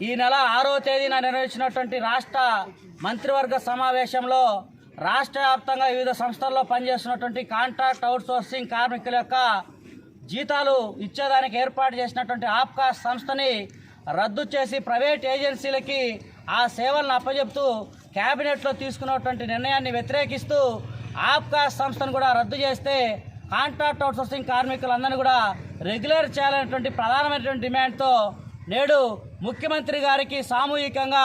ఈ నెల ఆరో తేదీన నిర్వహించినటువంటి రాష్ట్ర మంత్రివర్గ సమావేశంలో రాష్ట్ర వ్యాప్తంగా వివిధ సంస్థల్లో పనిచేస్తున్నటువంటి కాంట్రాక్ట్ అవుట్సోర్సింగ్ కార్మికుల యొక్క జీతాలు ఇచ్చేదానికి ఏర్పాటు చేసినటువంటి ఆప్కా సంస్థని రద్దు చేసి ప్రైవేట్ ఏజెన్సీలకి ఆ సేవలను అప్పజెప్తూ క్యాబినెట్లో తీసుకున్నటువంటి నిర్ణయాన్ని వ్యతిరేకిస్తూ ఆప్కా సంస్థను కూడా రద్దు చేస్తే కాంట్రాక్ట్ అవుట్సోర్సింగ్ కార్మికులందరినీ కూడా రెగ్యులర్ చేయాలనేటువంటి ప్రధానమైనటువంటి డిమాండ్తో నేడు ముఖ్యమంత్రి గారికి సామూహికంగా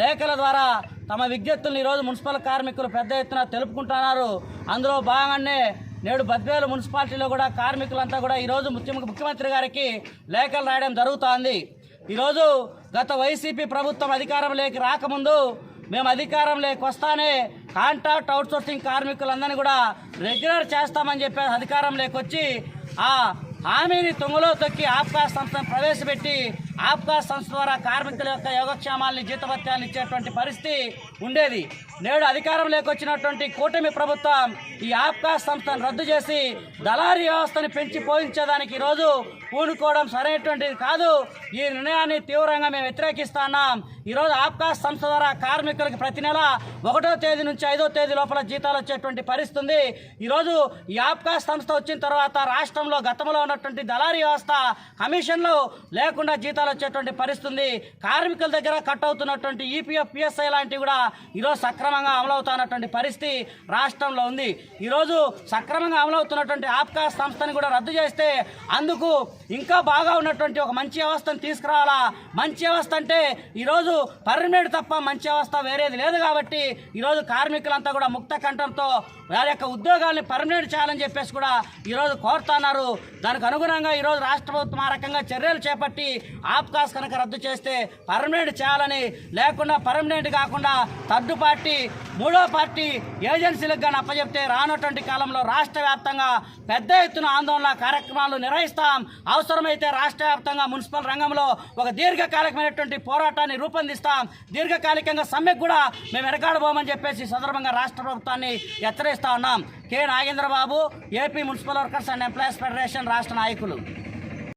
లేఖల ద్వారా తమ విజ్ఞప్తులను ఈరోజు మున్సిపల్ కార్మికులు పెద్ద ఎత్తున తెలుపుకుంటున్నారు. అందులో భాగంగానే నేడు బద్వేలు మున్సిపాలిటీలో కూడా కార్మికులంతా కూడా ఈరోజు ముఖ్య ముఖ్యమంత్రి గారికి లేఖలు రాయడం జరుగుతోంది. ఈరోజు గత వైసీపీ ప్రభుత్వం అధికారంలోకి రాకముందు మేము అధికారంలోకి వస్తానే కాంట్రాక్ట్ అవుట్సోర్సింగ్ కార్మికులందరినీ కూడా రెగ్యులర్ చేస్తామని చెప్పి అధికారంలోకి వచ్చి ఆ హామీని తుంగలో తొక్కి ఆప్కా సంస్థను ప్రవేశపెట్టి ఆప్కా సంస్థ ద్వారా కార్మికుల యొక్క యోగక్షేమాల్ని జీతభత్యాలు ఇచ్చేటువంటి పరిస్థితి ఉండేది. నేడు అధికారం వచ్చినటువంటి కూటమి ప్రభుత్వం ఈ ఆప్కా సంస్థను రద్దు చేసి దళారీ వ్యవస్థను పెంచి పోయించేదానికి ఈరోజు పూనుకోవడం సరైనటువంటిది కాదు. ఈ నిర్ణయాన్ని తీవ్రంగా మేము వ్యతిరేకిస్తున్నాం ఈరోజు ఆప్కా సంస్థ ద్వారా కార్మికులకు ప్రతి నెల ఒకటో తేదీ నుంచి ఐదో తేదీ లోపల జీతాలు వచ్చేటువంటి పరిస్థితి ఉంది. ఈరోజు ఈ ఆప్కా సంస్థ వచ్చిన తర్వాత రాష్ట్రంలో గతంలో ఉన్నటువంటి దళారీ వ్యవస్థ కమిషన్లు లేకుండా జీతాలు వచ్చేటువంటి పరిస్థితి ఉంది. కార్మికుల దగ్గర కట్ అవుతున్నటువంటి ఈపీఎఫ్ పిఎస్ఐ లాంటివి కూడా ఈరోజు సక్రమంగా అమలవుతున్నటువంటి పరిస్థితి రాష్ట్రంలో ఉంది. ఈరోజు సక్రమంగా అమలవుతున్నటువంటి ఆప్కా సంస్థని కూడా రద్దు చేస్తే అందుకు ఇంకా బాగా ఉన్నటువంటి ఒక మంచి వ్యవస్థను తీసుకురావాలా? మంచి వ్యవస్థ అంటే ఈరోజు పర్మనెంట్ తప్ప మంచి వ్యవస్థ వేరేది లేదు కాబట్టి ఈరోజు కార్మికులంతా కూడా ముక్త కంఠంతో వారి యొక్క ఉద్యోగాల్ని పర్మనెంట్ చేయాలని చెప్పేసి కూడా ఈరోజు కోరుతున్నారు. దానికి అనుగుణంగా ఈరోజు రాష్ట్ర ప్రభుత్వం ఆ రకంగా చర్యలు చేపట్టి ఆప్కాస్ కనుక రద్దు చేస్తే పర్మనెంట్ చేయాలని లేకుండా పర్మనెంట్ కాకుండా థర్డ్ పార్టీ మూడో పార్టీ ఏజెన్సీలకు కానీ అప్పచెప్తే రానటువంటి కాలంలో రాష్ట్ర వ్యాప్తంగా పెద్ద ఎత్తున ఆందోళన కార్యక్రమాలు నిర్వహిస్తాం. అవసరమైతే రాష్ట్ర వ్యాప్తంగా మున్సిపల్ రంగంలో ఒక దీర్ఘకాలికమైనటువంటి పోరాటాన్ని రూపొందిస్తాం. దీర్ఘకాలికంగా సమ్మెకు కూడా మేము వెనకాడబోమని చెప్పేసి సందర్భంగా రాష్ట్ర ప్రభుత్వాన్ని హెచ్చరిస్తా ఉన్నాం. K. Nagendra Babu AP municipal workers and employees federation రాష్ట్ర నాయకులు.